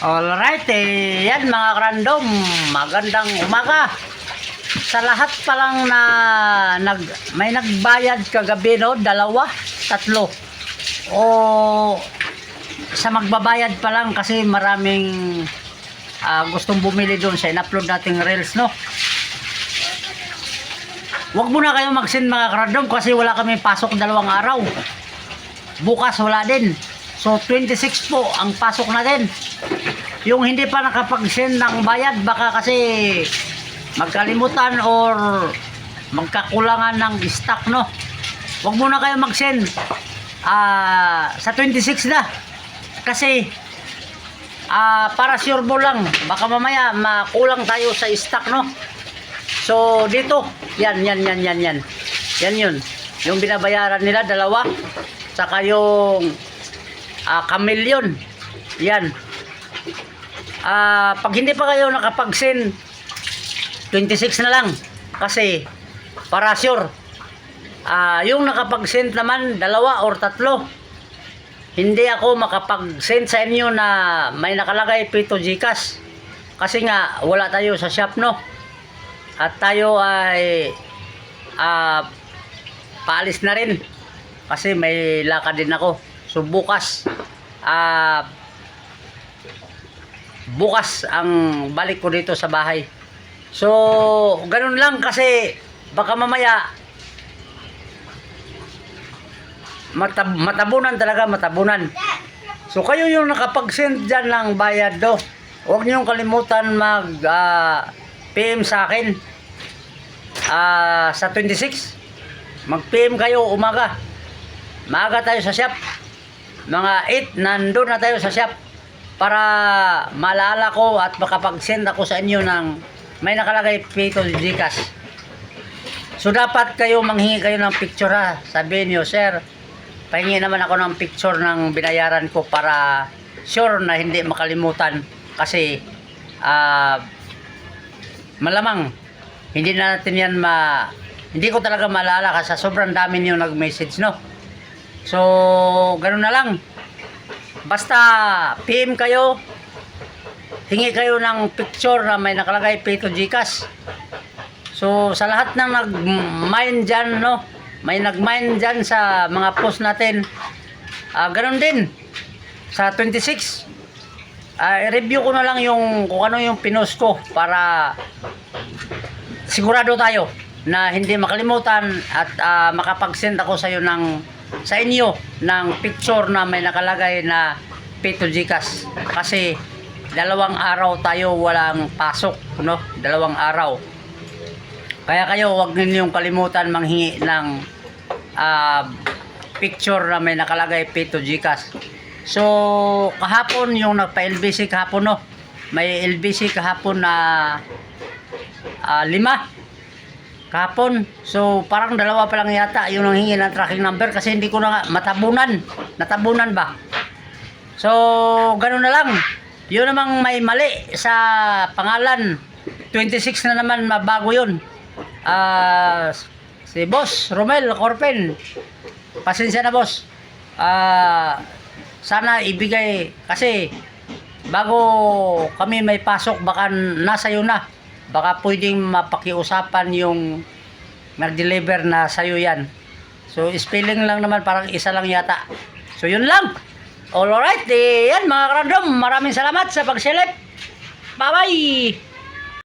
Alright, eh, yan mga random, magandang umaga. Sa lahat pa lang na nag, may nagbayad kagabi, no? Dalawa, tatlo. O sa magbabayad pa lang kasi maraming ah, gustong bumili doon sa in-upload nating reels, no? Huwag muna kayo mag-send mga random kasi wala kami pasok dalawang araw. Bukas wala din. So 26 po ang pasok natin. Yung hindi pa nakapag-send ng bayad baka kasi magkalimutan or magkakulangan ng stock no. Huwag muna kayo mag-send ah sa 26 na. Kasi ah para sure mo lang baka mamaya makulang tayo sa stock no. So dito, yan yan yan yan yan. Yan yun. Yung binabayaran nila dalawa saka yung ah chameleon. Yan. Ah, pag hindi pa kayo nakapag-send 26 na lang kasi para sure. Ah, yung nakapag-send naman dalawa or tatlo. Hindi ako makapag-send sa inyo na may nakalagay Pito Gcash. Kasi nga wala tayo sa shop no. At tayo ay ah paalis na rin kasi may lakad din ako. So bukas ah bukas ang balik ko dito sa bahay. So, ganun lang kasi baka mamaya matab matabunan talaga, matabunan. So, kayo yung nakapag-send dyan ng bayad do. Huwag niyong kalimutan mag ah, PM sa akin ah, sa 26. Mag-PM kayo umaga. Maaga tayo sa shop. Mga 8, nandun na tayo sa shop para maalala ko at makapag-send ako sa inyo ng may nakalagay Pito Gcash. So dapat kayo manghingi kayo ng picture ha. Sabihin nyo, sir, pahingi naman ako ng picture ng binayaran ko para sure na hindi makalimutan kasi ah malamang hindi na natin yan ma hindi ko talaga maalala kasi sobrang dami niyo nag-message no. So, ganun na lang. Basta PM kayo, hingi kayo ng picture na may nakalagay Pito Gcash. So, sa lahat ng nag-mine dyan, no? May nag-mine dyan sa mga post natin. Ah, ganun din. Sa 26. Ah, i-review ko na lang yung kung ano yung pinost ko para sigurado tayo na hindi makalimutan at ah, makapag-send ako sa iyo ng sa inyo ng picture na may nakalagay na Pito Gcash. Kasi dalawang araw tayo walang pasok no? Dalawang araw. Kaya kayo wag ninyong kalimutan manghingi ng ah, picture na may nakalagay Pito Gcash. So kahapon yung nagpa-LBC kahapon no? May LBC kahapon na ah, lima kahapon. So, parang dalawa pa lang yata yung nanghingi ng tracking number kasi hindi ko na matabunan. Natabunan ba? So, ganun na lang. Yun namang may mali sa pangalan. 26 na naman mabago yun. Ah, si Boss Romel Corpen. Pasensya na, Boss. Ah, sana ibigay kasi bago kami may pasok baka nasa iyo na baka pwedeng mapakiusapan yung nag-deliver na sa'yo yan. So, spelling lang naman, parang isa lang yata. So, yun lang. Alright, eh, yan mga random. Maraming salamat sa pagsilip. Bye-bye!